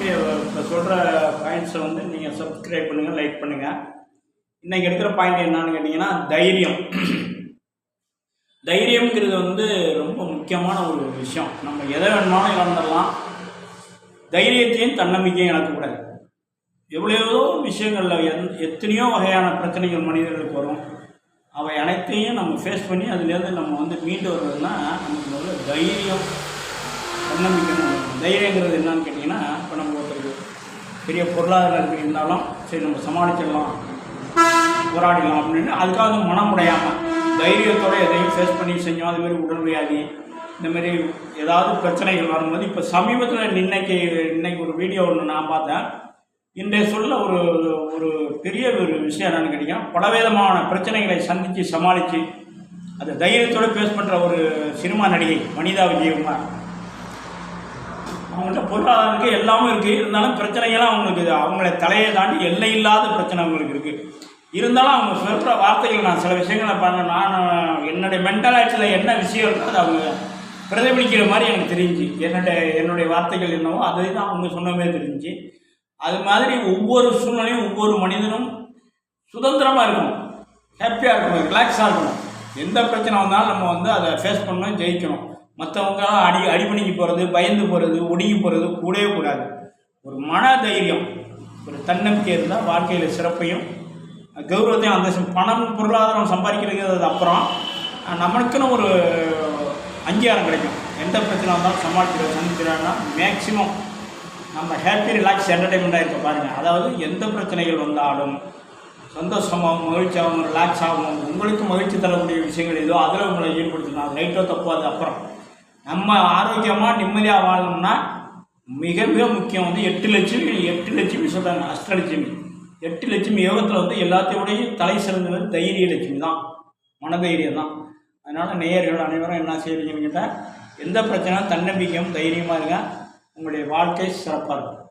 Okay இப்போ சொல்கிற பாயிண்ட்ஸை வந்து நீங்கள் சப்ஸ்கிரைப் பண்ணுங்கள் லைக் பண்ணுங்கள் இன்றைக்கி எடுக்கிற பாயிண்ட் என்னன்னு கேட்டிங்கன்னா தைரியம். தைரியம்ங்கிறது வந்து ரொம்ப முக்கியமான ஒரு விஷயம். நம்ம எதை வேணுமாலும் இழந்துடலாம். தைரியத்தையும் தன்னம்பிக்கையும் இழக்கக்கூடாது. எவ்வளோ விஷயங்களில் எந் எத்தனையோ வகையான பிரச்சனைகள் மனிதர்களுக்கு வரும். அவை அனைத்தையும் நம்ம ஃபேஸ் பண்ணி அதுலேருந்து நம்ம வந்து மீண்டு வர்றதுன்னா நமக்கு வந்து தைரியம் தன்னம்பிக்கை தைரியங்கிறது என்னன்னு கேட்டிங்கன்னா இப்போ நம்ம ஒருத்தருக்கு பெரிய பொருளாதார நெருக்கடி இருந்தாலும் சரி நம்ம சமாளிச்சிடலாம் போராடிடலாம் அப்படின்னு அதுக்காக மனம் உடையாமல் தைரியத்தோட எதையும் ஃபேஸ் பண்ணி செஞ்சோம் அதுமாரி உடல் வியாதி இந்தமாரி ஏதாவது பிரச்சனைகள் வரும்போது இப்போ சமீபத்தில் இன்னைக்கு இன்னைக்கு ஒரு வீடியோ ஒன்று நான் பார்த்தேன். இன்றைய சொல்ல ஒரு ஒரு பெரிய ஒரு விஷயம் என்னென்னு கேட்டிங்கன்னா பலவிதமான பிரச்சனைகளை சந்தித்து சமாளித்து அதை தைரியத்தோட ஃபேஸ் பண்ணுற ஒரு சினிமா நடிகை வனிதா விஜயகுமார். அவங்கள்ட்ட பொருளாதாரம் இருக்குது எல்லாமே இருக்குது இருந்தாலும் பிரச்சனைகள்லாம் அவங்களுக்கு இது அவங்கள தலையை தாண்டி எல்லை இல்லாத பிரச்சனை அவங்களுக்கு இருக்குது இருந்தாலும் அவங்க சொல்கிற வார்த்தைகள் நான் சில விஷயங்களை பண்ண நான் என்னுடைய மென்டலாய்ஸில் என்ன விஷயம் இருக்கோ அதை அவங்க பிரதிபலிக்கிற மாதிரி எனக்கு தெரிஞ்சு என்னுடைய என்னுடைய வார்த்தைகள் என்னவோ அதை தான் அவங்க சொன்ன மாதிரி தெரிஞ்சு அது மாதிரி ஒவ்வொரு சூழ்நிலையும் ஒவ்வொரு மனிதனும் சுதந்திரமாக இருக்கணும். ஹாப்பியாக இருக்கணும் ரிலாக்ஸாக இருக்கணும். எந்த பிரச்சனை வந்தாலும் நம்ம வந்து அதை ஃபேஸ் பண்ணணும் ஜெயிக்கணும். மற்றவங்க அடி அடிபணிக்கு போகிறது பயந்து போகிறது ஒடுங்கி போகிறது கூடவே கூடாது. ஒரு மன தைரியம் ஒரு தன்னம்பிக்கை இருந்தால் வாழ்க்கையில் சிறப்பையும் கௌரவத்தையும் அந்த பணம் பொருளாதாரம் சம்பாதிக்கிறது அது அப்புறம் நம்மளுக்குன்னு ஒரு அங்கீகாரம் கிடைக்கும். எந்த பிரச்சனை வந்தாலும் சமாளிக்கிற சந்திக்கிறாங்கன்னா மேக்சிமம் நம்ம ஹாப்பி ரிலாக்ஸ் என்டர்டைன்மெண்ட்டாக இருக்க பாருங்கள் அதாவது எந்த பிரச்சனைகள் வந்தாலும் சந்தோஷமாகவும் மகிழ்ச்சியாகவும் ரிலாக்ஸ் ஆகும் உங்களுக்கு மகிழ்ச்சி தரக்கூடிய விஷயங்கள் ஏதோ அதில் உங்களை ஈடுபடுத்தணும். லைட்டோ தப்போ அது அப்புறம். நம்ம ஆரோக்கியமாக நிம்மதியாக வாழணும்னா மிக மிக முக்கியம் வந்து எட்டு லட்சுமி எட்டு லட்சுமி சொல்கிறாங்க அஷ்டலட்சுமி எட்டு லட்சுமி யோகத்தில் வந்து எல்லாத்தையோடையும் தலை சிறந்தது தைரிய லட்சுமி தான். மனதைரியம் தான். அதனால் நேயர்கள் அனைவரும் என்ன செய்வீங்கன்னு கேட்டால் எந்த பிரச்சனையும் தன்னம்பிக்கையும் தைரியமாக இருங்க. உங்களுடைய வாழ்க்கை சிறப்பாக இருக்கும்.